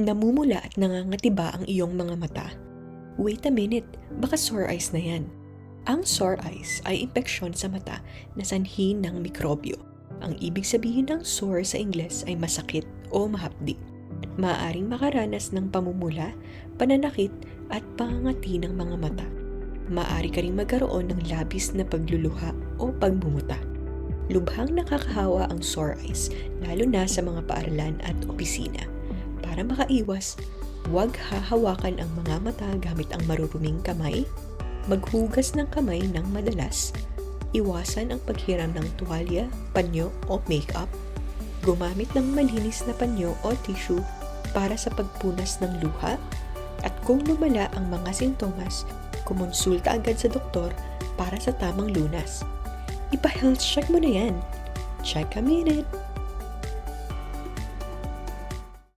Namumula at nangangatiba ang iyong mga mata. Wait a minute, baka sore eyes na yan. Ang sore eyes ay impeksyon sa mata na sanhi ng mikrobyo. Ang ibig sabihin ng sore sa Ingles ay masakit o mahapdi. Maaaring makaranas ng pamumula, pananakit at pangangati ng mga mata. Maaari ka rin magkaroon ng labis na pagluluha o pagmumuta. Lubhang nakakahawa ang sore eyes, lalo na sa mga paaralan at opisina. Para makaiwas, huwag hahawakan ang mga mata gamit ang maruruming kamay, maghugas ng kamay ng madalas, iwasan ang paghiram ng tuwalya, panyo o makeup, gumamit ng malinis na panyo o tissue para sa pagpunas ng luha, at kung lumala ang mga sintomas, kumonsulta agad sa doktor para sa tamang lunas. Ipa-health check mo na yan. Check a minute.